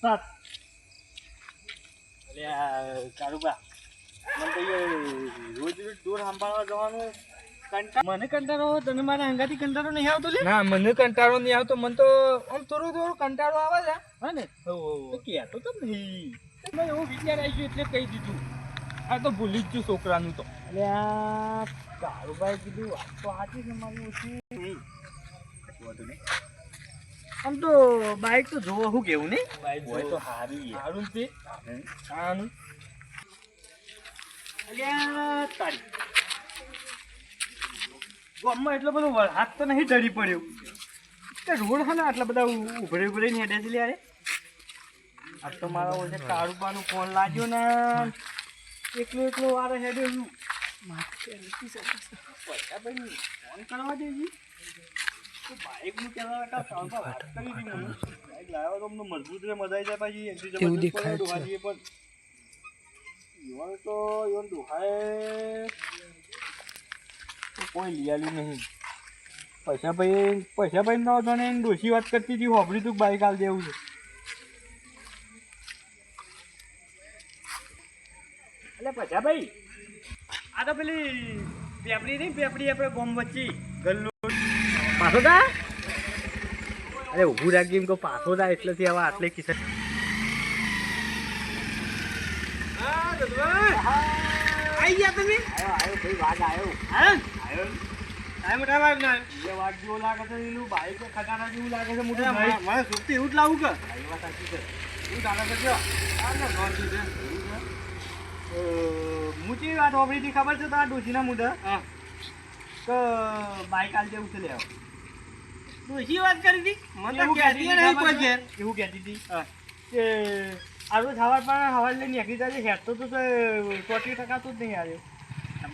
સાત. એટલે કારુબા મને તો રોજ રોજ દૂર સંભાળવા જવાનું કંટાળો. મને કંટાળો તને મારા અંગાથી કંટાળો નહીં આવતો લે? ના મને કંટાળો નહીં આવતો મને તો આમ થોડું થોડું કંટાળો આવે છે. હા ને? કહેતો તો નહીં. મેં એવું વિચાર આવી ગયો એટલે કહી દીધું. આ તો ભૂલી જ છું છોકરાનું તો. એટલે આ કારુભાઈ કીધું વાત તો સાચી છે મારી ઓછી. આમ તો બાઈક તો જોવો શું કેવું નહીં? બાઈક હોય તો. સારી સારું છે. આનું ગામમાં એટલો બધો વરસાદ તો નહીં ડરી પડ્યો. તે રોડ હા ને આટલા બધા ઉભરે ઉભરે ને હેડે છે લે આ તો મારા ઓછે કારુબાનું ફોન લાગ્યો ને. એકલો એકલો વારે હેડ્યો છું પૈસા. ફોન કરવા દેજી. કેવું દેખાય છે? તો ઈવન દોહાએ કોઈ લીયાલી નહીં. પૈસા ભાઈ પૈસા ભાઈ ન હતો ને ડોશી વાત કરતી હતી હોબળી તું બાઈક હાલ દેવું છે. એટલે પૈસા ભાઈ આ તો પેલી પેપડી નહીં પેપડી આપણે ગોમ વચ્ચે ગલ્લો. પાછો તા અરે ઊભું રાખી એમ કહું પાછો જા એટલેથી હવે આટલે કિસ્સા. આવી ગયા તમે? આવ્યો ભાઈ વાઘ આવ્યો આવ્યો આ મોટા ના. એ વાઘ જેવો લાગે છે એનું બાઈક ખટારા જેવું લાગે છે મોટું મને ભાઈ. એવું જ લાવું કે? હા, એ વાત સાચી છે. એવું ચાલે છે કયો આ ના નોંધી છે હું કેવી વાત વાપરી હતી ખબર છે તારા ડોશીના મુદ્દા હા. કે બાઈક આલ જેવું છે લેવા ડોશી વાત કરી હતી? મને તો કહેતી નહીં કોઈ ઘેર. એવું કહેતી હતી? હા. કે આ રોજ પણ પર હવાર લઈને નીકળી જાય હેઠતો તો ચોટી ટકા તો જ નહીં આવ્યો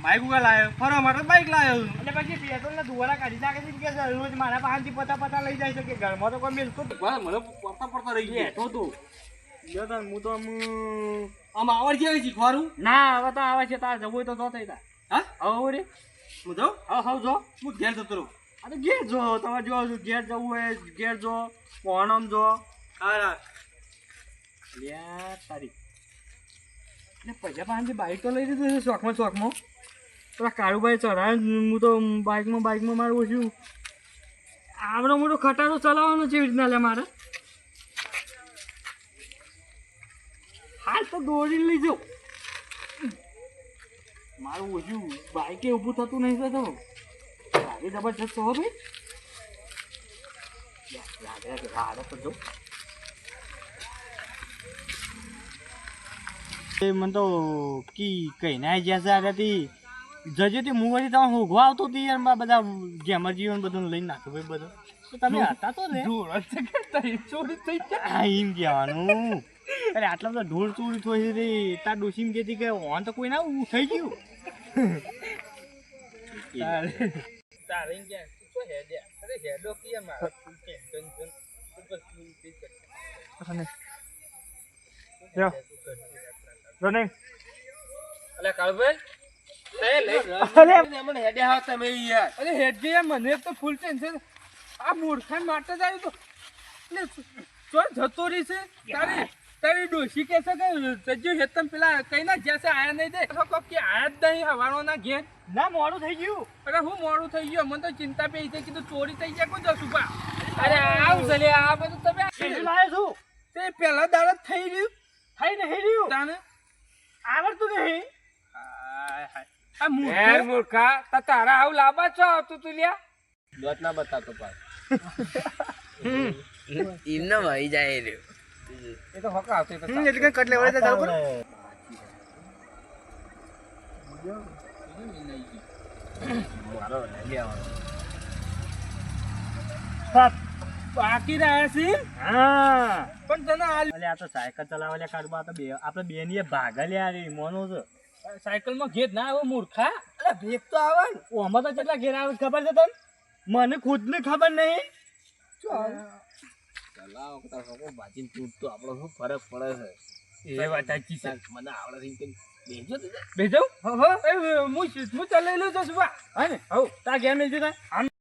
બાઈક ઉગા લાવ્યો ફરવા માટે બાઈક લાવ્યો એટલે પછી પેટ્રોલ ના ધુવાડા કાઢી નાખે છે કે રોજ મારા પાસેથી પતા પતા લઈ જાય છે કે ઘરમાં તો કોઈ મેલતો મને પડતા પડતા રહી ગયા. તો. તું તાર હું તો આમ આમ આવડ છે શીખવાડું ના હવે તો આવે છે. તાર જવું હોય તો જો થઈ તા હા? હવે રે. હું જાઉં? હવે હવે જો. હું ઘેર જતો રહું. તો ઘેર જો તમે જો ઘેર જવું હોય ઘેર જો પોણમ જો. હા લ્યા તારી. એટલે પૈસા પાસેથી બાઈક તો લઈ લીધું છે શોખમાં શોખમાં. પેલા કાળુભાઈ ચઢાય હું તો બાઇકમાં બાઇકમાં મારું ઓછું. આવડો મોટો ખટારો ચલાવવાનો છે રીતના લે મારે. હાલ તો દોડી લઈ જાઉં. મારું ઓછું બાઈકે ઊભું થતું નહીં થતું ગાડી જબરજસ્ત હો ભાઈ. લાગે લાગે હાડો તો જો એ મને તો કી કઈ ના જ્યાં છે આગળથી જજે તે મુવાથી તમે હોગવા આવતો હતી યાર બધા ગેમર જીવન બધું લઈને નાખ્યું ભાઈ બધું. તમે હતા તો તઈ ચોરી થઈ જાય એમ કહેવાનું. અરે આટલા બધા ઢોળ ચોરી થઈ હતી તાર ડોસી એમ કહેતી કે ઓન તો કોઈ ના થઈ ગયું. તારે તારે શું હેડે અરે હેડો કે મને તો ફૂલ ટેન્શન આ મૂર્ખાન માટે જ આવ્યું જતો રહી છે તારી તારી ડોશી કે છે કે હેતમ પેલા કઈ ના જ્યાં છે આયા નહીં દે. કે આયા જ હવાનો ના ઘેર. ના મોડું થઈ ગયું. અરે હું મોડું થઈ ગયો? મને તો ચિંતા પે છે કીધું ચોરી થઈ જાય કોઈ જશું પા અરે આવ છે આ બધું તમે કેટલું છું? તે પેલા દાડા થઈ રહ્યું. થઈ નહીં રહ્યું. તાને? આવડતું નહીં. આ મૂર્ખો. મૂર્ખા તા તારા આવું લાંબા છો આવતું તું લ્યા? દોત ના બતાતો પાસ એમને વહી જાય રહ્યો. એ તો હકા આવતો એટલે કે કટ લેવડે ચાલુ બાકી રહ્યા છે? હા. પણ તને આ તો સાયકલ ચલાવવા કાઢવા તો બે આપણે બેન એ ભાગા લે રે મોનો છે. સાયકલમાં ઘેર ના આવ્યો મૂર્ખા. અરે ભેગ તો આવે ને. ઓમાં તો કેટલા ઘેર આવે ખબર છે તને? મને ખુદને ખબર નહીં. ચલાવો તાર હકો બાજીને તૂટતો આપણો શું ફરક પડે છે? એ વાત સાચી છે. મને આવડે છે બેજો બેજો? હો હો. હું હું ચલાવી લઉં છું હા ને? તાર ઘેર આમ